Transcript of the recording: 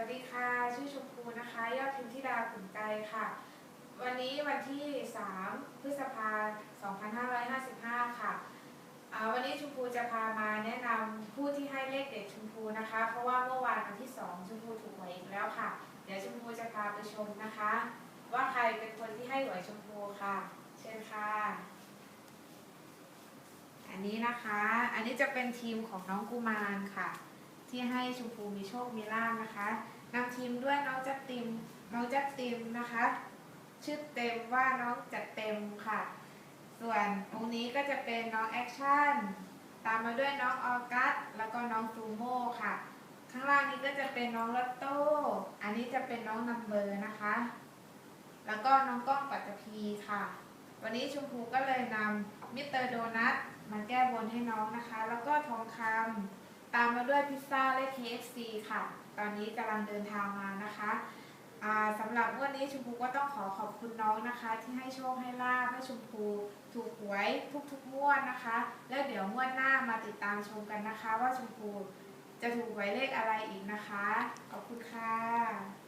วัสดีค่ะ ชื่อชมพูนะคะ ยอดพิมพ์ธิดาขุนไกค่ะ วันนี้วันที่ 3 พฤษภา2555 ค่ะอ่าวันนี้ชมพูจะพามาแนะนำผู้ที่ให้เลขเด็ดชมพูนะคะ เพราะว่าเมื่อวานวันที่ 2 ชมพูถูกหวยอีกแล้วค่ะ เดี๋ยวชมพูจะพาไปชมนะคะ ว่าใครเป็นคนที่ให้หวยชมพูค่ะ เชิญค่ะ อันนี้นะคะ อันนี้จะเป็นทีมของน้องกุมารค่ะ ที่ให้ชมพูมีโชคมีลาภนะคะนำทีมด้วยน้องจัดติมน้องจัดติมนะคะ ชื่อเต็มว่าน้องจัดเต็มค่ะ ส่วนตรงนี้ก็จะเป็นน้องแอคชั่นตามมาด้วยน้องออกัสแล้วก็น้องซูโม่ค่ะ ข้างล่างนี้ก็จะเป็นน้องลอตโต้อันนี้จะเป็นน้องนัมเบอร์นะคะ แล้วก็น้องก้องปัตตภีค่ะ วันนี้ชมพูก็เลยนำมิสเตอร์โดนัทมาแก้บนให้น้องนะคะ แล้วก็ทองคำ ตามมาด้วยพิซซ่าและ KFC ค่ะ ตอนนี้กำลังเดินทางมานะคะสำหรับวันนี้ชมพูก็ต้องขอขอบคุณน้องนะคะ ที่ให้โชคให้ลาบให้ชมพูถูกหวยทุกๆงวดนะคะ แล้วเดี๋ยวงวดหน้ามาติดตามชมกันนะคะ ว่าชมพูจะถูกหวยเลขอะไรอีกนะคะ ขอบคุณค่ะ